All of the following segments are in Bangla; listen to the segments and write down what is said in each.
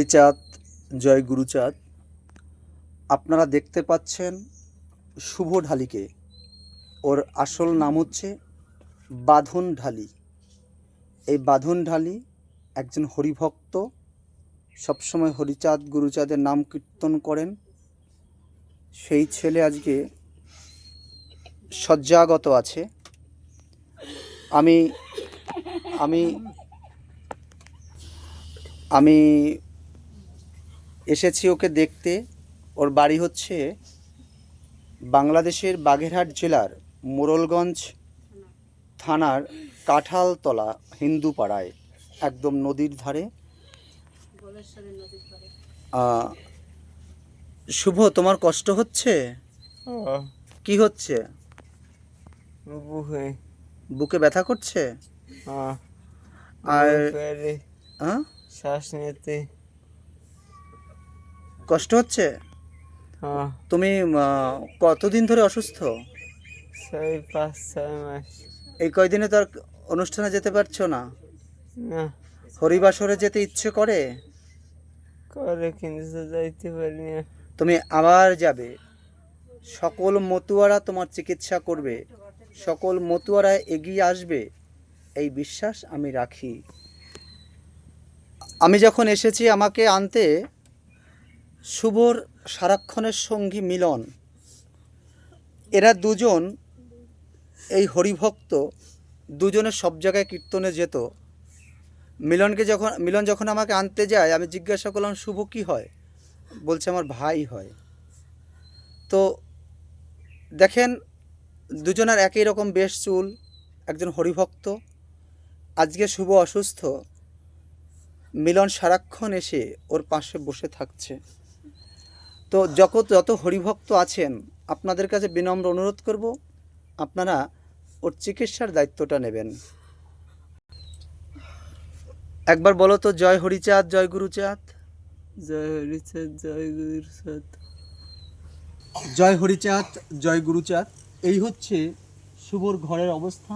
হরিচাঁদ জয় গুরুচাঁদ আপনারা দেখতে পাচ্ছেন শুভ ঢালিকে। ওর আসল নাম হচ্ছে বাঁধন ঢালি। এই বাঁধন ঢালি একজন হরিভক্ত, সবসময় হরিচাঁদ গুরুচাঁদের নাম কীর্তন করেন। সেই ছেলে আজকে শয্যাগত আছে। আমি আমি আমি এসেছি ওকে দেখতে। ওর বাড়ি হচ্ছে বাংলাদেশের বাগেরহাট জেলার মোরলগঞ্জ থানার কাঁঠালতলা হিন্দুপাড়ায় একদম নদীর ধারে। শুভ তোমার কষ্ট হচ্ছে? কি হচ্ছে? বুকে ব্যথা করছে? আর শ্বাস নিতে। কষ্ট হচ্ছে? হ্যাঁ। তুমি কতদিন ধরে অসুস্থ? ছয় পাঁচ ছয় মাস। এই কয়দিনে তো আর অনুষ্ঠানে যেতে পারছ না? না। হরিবাসরে যেতে ইচ্ছে করে? করে কিন্তু যাইতে পারি না। তুমি আবার যাবে। সকল মতুয়ারা তোমার চিকিৎসা করবে। সকল মতুয়ারা এগিয়ে আসবে। এই বিশ্বাস আমি রাখি। আমি যখন এসেছি আমাকে আনতে শুভর সারাক্ষণের সঙ্গী মিলন। এরা দুজন, এই হরিভক্ত দুজনের সব জায়গায় কীর্তনে যেত। মিলনকে যখন মিলন যখন আমাকে আনতে যায়, আমি জিজ্ঞাসা করলাম শুভ কী হয়? বলছে, আমার ভাই হয়। তো দেখেন, দুজনের একই রকম বেশ চুল, একজন হরিভক্ত, আজকে শুভ অসুস্থ, মিলন সারাক্ষণ এসে ওর পাশে বসে থাকছে। তো যত যত হরিভক্ত আছেন আপনাদের কাছে বিনম্র অনুরোধ করব আপনারা ওর চিকিৎসার দায়িত্বটা নেবেন। একবার বলো তো জয় হরিচাঁদ জয় গুরুচাঁদ। জয় হরিচাঁদ জয় গুরুচাঁদ। জয় হরিচাঁদ জয় গুরুচাঁদ। এই হচ্ছে শুভর ঘরের অবস্থা।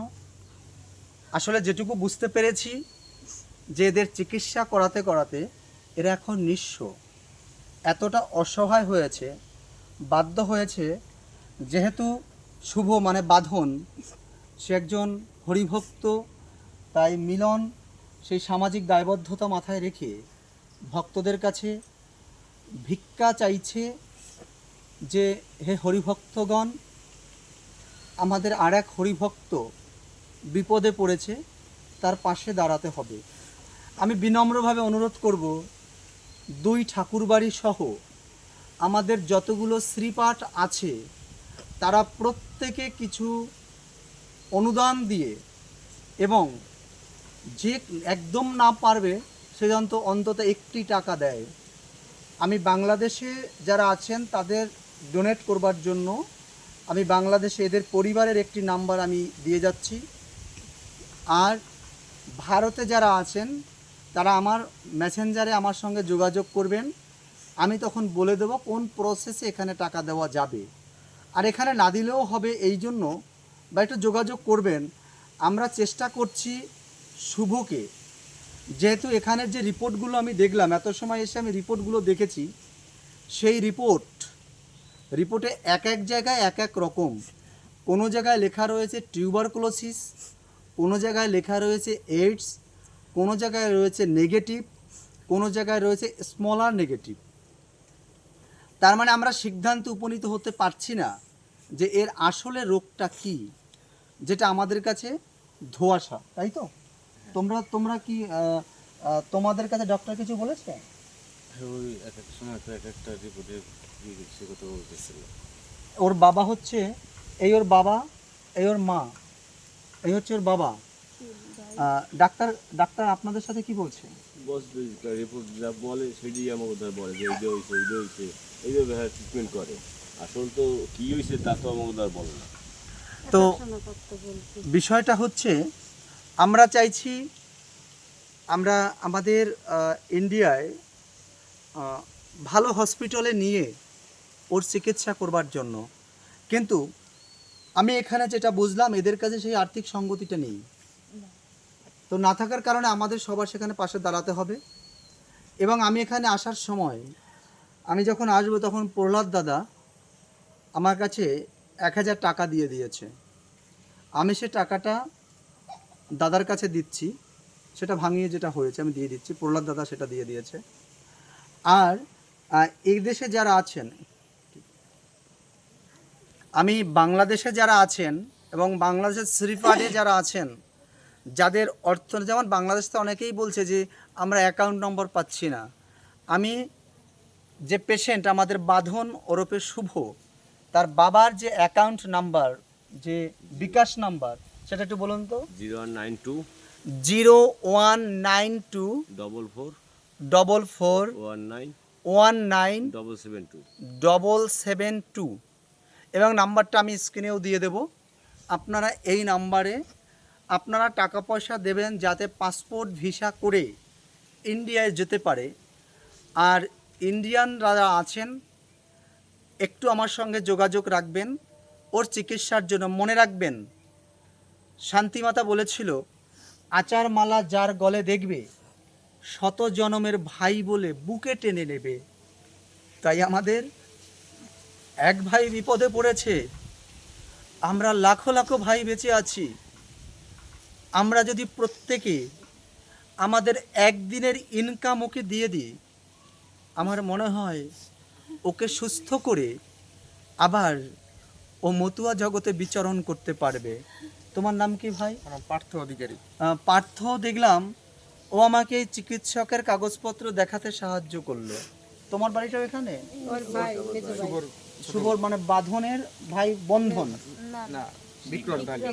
আসলে যেটুকু বুঝতে পেরেছি যে এদের চিকিৎসা করাতে করাতে এরা এখন নিঃস্ব। এতটা অসহায় হয়েছে, বাধ্য হয়েছে, যেহেতু শুভ মানে বাঁধন, সে একজন হরিভক্ত, তাই মিলন সেই সামাজিক দায়বদ্ধতা মাথায় রেখে ভক্তদের কাছে ভিক্ষা চাইছে যে, হে হরিভক্তগণ, আমাদের আর এক হরিভক্ত বিপদে পড়েছে, তার পাশে দাঁড়াতে হবে। আমি বিনম্রভাবে অনুরোধ করব দুই ঠাকুরবাড়ি সহ আমাদের যতগুলো শ্রীপাঠ আছে, তারা প্রত্যেকে কিছু অনুদান দিয়ে এবং যে একদম না পারবে, সে যন্ত অন্তত একটি টাকা দেয়। আমি বাংলাদেশে যারা আছেন, তাদের ডোনেট করবার জন্য আমি বাংলাদেশে এদের পরিবারের একটি নাম্বার আমি দিয়ে যাচ্ছি। আর ভারতে যারা আছেন তারা আমার মেসেঞ্জারে আমার সঙ্গে যোগাযোগ করবেন। আমি তখন বলে দেবো কোন প্রসেসে এখানে টাকা দেওয়া যাবে। আর এখানে না দিলেও হবে এই জন্য বা একটু যোগাযোগ করবেন। আমরা চেষ্টা করছি শুভকে। যেহেতু এখানের যে রিপোর্টগুলো আমি দেখলাম, এত সময় এসে আমি রিপোর্টগুলো দেখেছি, সেই রিপোর্ট রিপোর্টে এক এক জায়গায় এক এক রকম। কোনো জায়গায় লেখা রয়েছে টিউবারকুলোসিস, কোনো জায়গায় লেখা রয়েছে এইডস কোনো জায়গায় রয়েছে নেগেটিভ কোনো জায়গায় রয়েছে স্মলার নেগেটিভ তার মানে আমরা সিদ্ধান্তে উপনীত হতে পারছি না যে এর আসলে রোগটা কি যেটা আমাদের কাছে ধোঁয়াশা তাই তো? তোমরা তোমরা কি তোমাদের কাছে ডক্টর কিছু বলেছে? এক এক সময় তো এক একটা রিপোর্টে কথা বলতেছিল ওর বাবা হচ্ছে এই ওর বাবা এই ওর মা এই হচ্ছে ওর বাবা। ডাক্তার ডাক্তার আপনাদের সাথে কি বলছে? বস রিপোর্ট যা বলে সেটাই আমাকে ওদের বলে যে এইটা হয়েছে এইটা হয়েছে এইভাবে হ্যাঁ ট্রিটমেন্ট করে। আসল তো কী হয়েছে তা তো আমাকে আর বলে না। তো বিষয়টা হচ্ছে আমরা চাইছি আমরা আমাদের ইন্ডিয়ায় ভালো হসপিটালে নিয়ে ওর চিকিৎসা করবার জন্য। কিন্তু আমি এখানে যেটা বুঝলাম এদের কাছে সেই আর্থিক সঙ্গতিটা নেই। তো না থাকার কারণে আমাদের সবার সেখানে পাশে দাঁড়াতে হবে। এবং আমি এখানে আসার সময় আমি যখন আসব তখন প্রহ্লাদ দাদা আমার কাছে এক হাজার টাকা দিয়ে দিয়েছে। আমি সে টাকাটা দাদার কাছে দিচ্ছি, সেটা ভাঙিয়ে যেটা হয়েছে আমি দিয়ে দিচ্ছি, প্রহ্লাদ দাদা সেটা দিয়ে দিয়েছে। আর এই দেশে যারা আছেন, আমি বাংলাদেশে যারা আছেন এবং বাংলাদেশের শ্রীপাড়ে যারা আছেন যাদের অর্থ যেমন বাংলাদেশ তো অনেকেই বলছে যে আমরা অ্যাকাউন্ট নম্বর পাচ্ছি না। আমি যে পেশেন্ট আমাদের বাঁধন ওরফে শুভ তার বাবার যে অ্যাকাউন্ট নাম্বার যে বিকাশ নাম্বার সেটা একটু বলুন তো। Zero one nine two zero one nine two double four double four one nine one nine double seven two double seven two এবং নাম্বারটা আমি স্ক্রিনেও দিয়ে দেব। আপনারা এই নাম্বারে আপনারা টাকা পয়সা দেবেন যাতে পাসপোর্ট ভিসা করে ইন্ডিয়ায় যেতে পারে। আর ইন্ডিয়ান আছেন, একটু আমার সঙ্গে যোগাযোগ রাখবেন, ওর চিকিৎসার জন্য মনে রাখবেন। শান্তিমাতা বলেছিল আচার মালা যার গলে দেখবে, শত জনমের ভাই বলে বুকে টেনে নেবে। তাই আমাদের এক ভাই বিপদে পড়েছে। আমরা লাখো লাখো ভাই বেঁচে আছি। আমরা যদি প্রত্যেকে আমাদের একদিনের ইনকাম ওকে দিয়ে দিই আমার মনে হয় ওকে সুস্থ করে আবার ও মতুয়া জগতে বিচরণ করতে পারবে। তোমার নাম কি ভাই? পার্থ অধিকারী। পার্থ দেখলাম ও আমাকে এই চিকিৎসকের কাগজপত্র দেখাতে সাহায্য করল। তোমার বাড়িটা এখানে শুভর মানে বাঁধনের ভাই বন্ধন। না। বিক্রম ঢালি।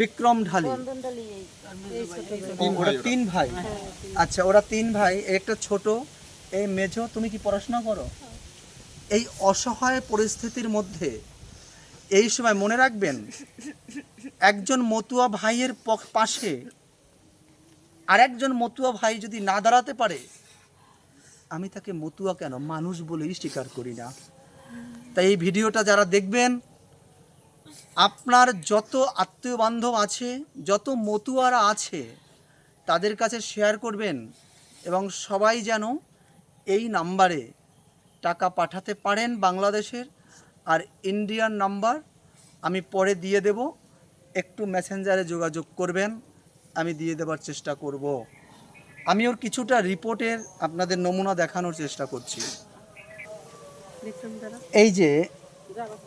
বিক্রম ঢালি। ও, ওরা তিন ভাই। আচ্ছা ওরা তিন ভাই। একটা ছোট। এই মেজো তুমি কি পড়াশোনা করো? এই অসহায় পরিস্থিতির মধ্যে এই সময় মনে রাখবেন একজন মতুয়া ভাইয়ের পাশে আরেকজন মতুয়া ভাই যদি না দাঁড়াতে পারে আমি তাকে মতুয়া কেন? মানুষ বলেই স্বীকার করি না। তাই এই ভিডিওটা যারা দেখবেন আপনার যত আত্মীয় বান্ধব আছে যত মতুয়ারা আছে তাদের কাছে শেয়ার করবেন এবং সবাই যেন এই নাম্বারে টাকা পাঠাতে পারেন বাংলাদেশের। আর ইন্ডিয়ান নাম্বার আমি পরে দিয়ে দেব। একটু মেসেঞ্জারে যোগাযোগ করবেন আমি দিয়ে দেবার চেষ্টা করব। আমি ওর কিছুটা রিপোর্টের আপনাদের নমুনা দেখানোর চেষ্টা করছি। এই যে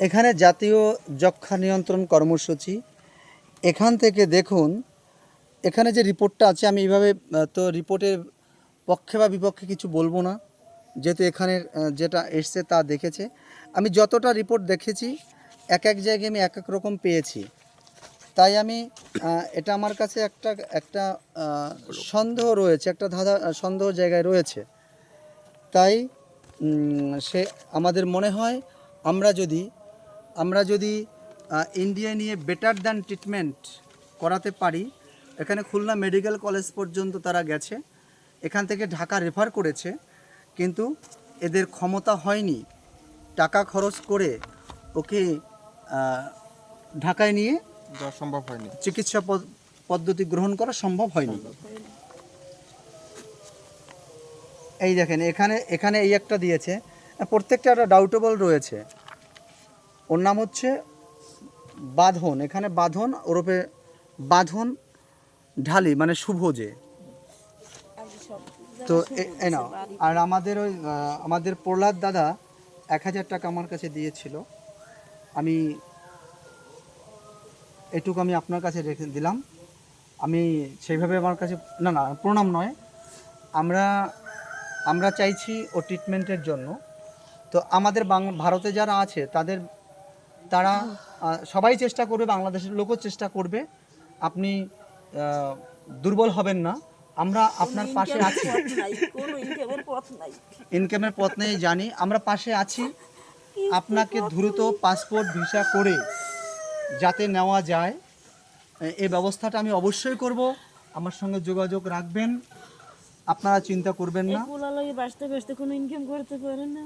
এখানে জাতীয় যক্ষা নিয়ন্ত্রণ কর্মসূচি। এখান থেকে দেখুন, এখানে যে রিপোর্টটা আছে, আমি এইভাবে তো রিপোর্টের পক্ষে বা বিপক্ষে কিছু বলব না। যেহেতু এখানে যেটা এসছে তা দেখেছে। আমি যতটা রিপোর্ট দেখেছি, এক এক জায়গায় আমি এক এক রকম পেয়েছি। তাই আমি এটা আমার কাছে একটা একটা সন্দেহ রয়েছে, একটা ধাঁধা, সন্দেহ জায়গায় রয়েছে। তাই সে, আমাদের মনে হয় আমরা যদি আমরা যদি ইন্ডিয়া নিয়ে বেটার দ্যান ট্রিটমেন্ট করাতে পারি এখানে খুলনা মেডিকেল কলেজ পর্যন্ত তারা গেছে এখান থেকে ঢাকা রেফার করেছে কিন্তু এদের ক্ষমতা হয়নি। টাকা খরচ করে ওকে ঢাকায় নিয়ে সম্ভব হয়নি। চিকিৎসা পদ- পদ্ধতি গ্রহণ করা সম্ভব হয়নি। এই দেখেন এখানে এখানে এই একটা দিয়েছে প্রত্যেকটা একটা ডাউটেবল রয়েছে। ওর নাম হচ্ছে বাঁধন। এখানে বাঁধন ওরফে বাঁধন, ঢালি মানে শুভ যে। তো এ নাও। আর আমাদের ওই আমাদের প্রহ্লাদ দাদা এক হাজার টাকা আমার কাছে দিয়েছিল। আমি এটুকু আমি আপনার কাছে রেখে দিলাম। আমি সেইভাবে আমার কাছে, না না, প্রণাম নয়। আমরা আমরা চাইছি ও ট্রিটমেন্টের জন্য। তো আমাদের ভারতে যারা আছে তাদের তারা সবাই চেষ্টা করবে বাংলাদেশের লোকও চেষ্টা করবে। আপনি দুর্বল হবেন না। আমরা আপনার পাশে আছি। ইনকামের পথ নাই। জানি। আমরা পাশে আছি। আপনাকে দ্রুত পাসপোর্ট ভিসা করে যাতে নেওয়া যায়। এই ব্যবস্থাটা আমি অবশ্যই করব। আমার সঙ্গে যোগাযোগ রাখবেন। আপনারা চিন্তা করবেন না। বাঁচতে বাঁচতে কোনো ইনকাম করতে পারে না।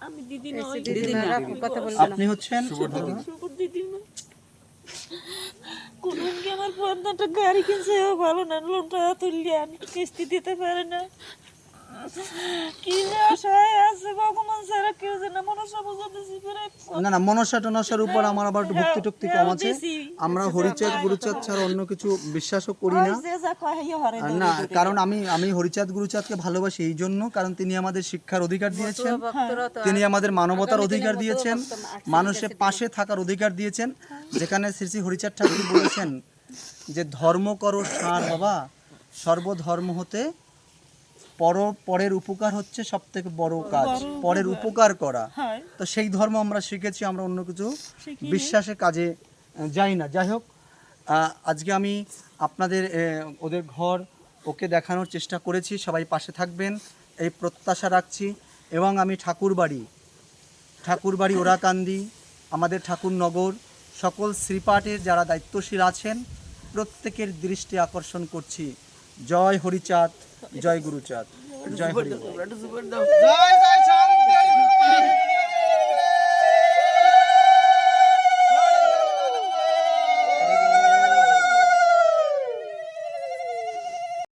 আমি দিদি নই দিদি আপনি হচ্ছেন দিদি না পথ না গাড়ি কিনছে ভালো না লোনটা তুললে আমি কিস্তি দিতে পারে না। না না না মনসা টনসার উপর আমার আবার একটু ভক্তি টক্তি কম আছে। আমরা হরিচাঁদ গুরুচাঁদ ছাড়া অন্য কিছু বিশ্বাসও করি না। না কারণ আমি আমি হরিচাঁদ গুরুচাঁদকে ভালোবাসি এই জন্য কারণ তিনি আমাদের শিক্ষার অধিকার দিয়েছেন। তিনি আমাদের মানবতার অধিকার দিয়েছেন। মানুষের পাশে থাকার অধিকার দিয়েছেন। যেখানে শ্রী শ্রী হরিচাঁদ ঠাকুর বলেছেন যে ধর্ম করো সার বাবা সর্বধর্ম হতে পর পরের উপকার হচ্ছে সব থেকে বড় কাজ। পরের উপকার করা। তো সেই ধর্ম আমরা শিখেছি আমরা অন্য কিছু বিশ্বাসে কাজে যাই না। যাই হোক আজকে আমি আপনাদের ওদের ঘর ওকে দেখানোর চেষ্টা করেছি। সবাই পাশে থাকবেন। এই প্রত্যাশা রাখছি। এবং আমি ঠাকুরবাড়ি ঠাকুরবাড়ি ওরাকান্দি আমাদের ঠাকুরনগর সকল শ্রীপাঠের যারা দায়িত্বশীল আছেন প্রত্যেকের দৃষ্টি আকর্ষণ করছি। জয় হরিচাঁদ। জয় গুরুচাঁদ জয় হরি জয় জয়